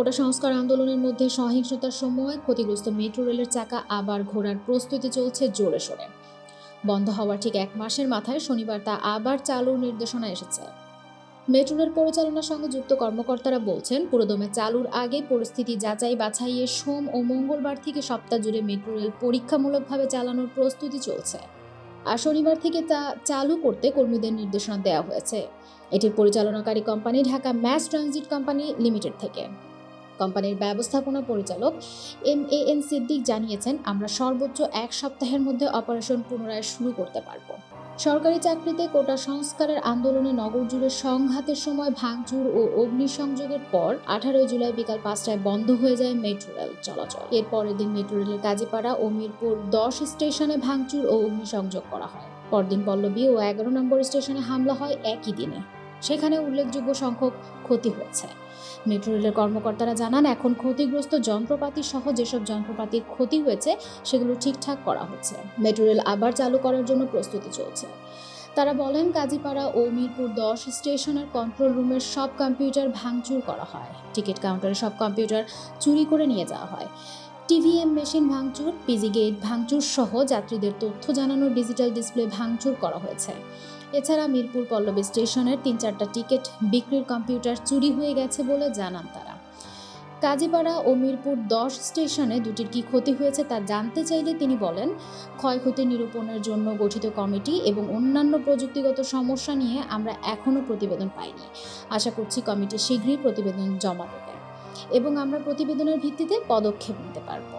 কোটা সংস্কার আন্দোলনের মধ্যে সহিংসতার সময় ক্ষতিগ্রস্ত মেট্রো রেলের চাকা আবার ঘোরার প্রস্তুতি চলছে জোরে সোরে। বন্ধ হওয়ার ঠিক এক মাসের মাথায় শনিবার তা আবার চালুর নির্দেশনা এসেছে। মেট্রো রেল পরিচালনার সঙ্গে যুক্ত কর্মকর্তারা বলছেন, পুরোদমে চালুর আগে পরিস্থিতি যাচাই বাছাইয়ে সোম ও মঙ্গলবার থেকে সপ্তাহ জুড়ে মেট্রো রেল পরীক্ষামূলকভাবে চালানোর প্রস্তুতি চলছে। আর শনিবার থেকে তা চালু করতে কর্মীদের নির্দেশনা দেওয়া হয়েছে। এটির পরিচালনাকারী company Dhaka mass transit company limited থেকে। কোম্পানির ব্যবস্থাপনা পরিচালক এম এ এন সিদ্দিক জানিয়েছেন, আমরা সর্বোচ্চ এক সপ্তাহের মধ্যে অপারেশন পুনরায় শুরু করতে পারব। সরকারি চাকরিতে কোটা সংস্কারের আন্দোলনে নগর জুড়ে সংঘাতের সময় ভাঙচুর ও অগ্নিসংযোগের পর আঠারোই জুলাই বিকাল পাঁচটায় বন্ধ হয়ে যায় মেট্রো রেল চলাচল। এর পরের দিন মেট্রো রেলের কাজীপাড়া ও মিরপুর দশ স্টেশনে ভাঙচুর ও অগ্নিসংযোগ করা হয়। পরদিন পল্লবী ও এগারো নম্বর স্টেশনে হামলা হয় একই দিনে। সেখানে উল্লেখযোগ্য সংখ্যক ক্ষতি হয়েছে। মেট্রো রেলের কর্মকর্তারা জানান, এখন ক্ষতিগ্রস্ত যন্ত্রপাতি সহ যেসব যন্ত্রপাতির ক্ষতি হয়েছে, সেগুলো ঠিকঠাক করা হচ্ছে। মেট্রো রেল আবার চালু করার জন্য প্রস্তুতি চলছে। তারা বলেন কাজীপাড়া ও মিরপুর দশ স্টেশনের কন্ট্রোল রুমের সব কম্পিউটার ভাঙচুর করা হয়। টিকিট কাউন্টারে সব কম্পিউটার চুরি করে নিয়ে যাওয়া হয়। টিভিএম মেশিন ভাঙচুর, পিজি গেট ভাঙচুর সহ যাত্রীদের তথ্য জানানোর ডিজিটাল ডিসপ্লে ভাঙচুর করা হয়েছে। এছাড়া মিরপুর পল্লবী স্টেশনের তিন চারটা টিকিট বিক্রির কম্পিউটার চুরি হয়ে গেছে বলে জানান তারা। কাজীপাড়া ও মিরপুর দশ স্টেশনে দুটির কি ক্ষতি হয়েছে তা জানতে চাইলে তিনি বলেন, ক্ষয়ক্ষতি নিরূপণের জন্য গঠিত কমিটি এবং অন্যান্য প্রযুক্তিগত সমস্যা নিয়ে আমরা এখনও প্রতিবেদন পাইনি। আশা করছি কমিটি শীঘ্রই প্রতিবেদন জমা দেবে। এবং আমরা প্রতিবেদনের ভিত্তিতে পদক্ষেপ নিতে পারব।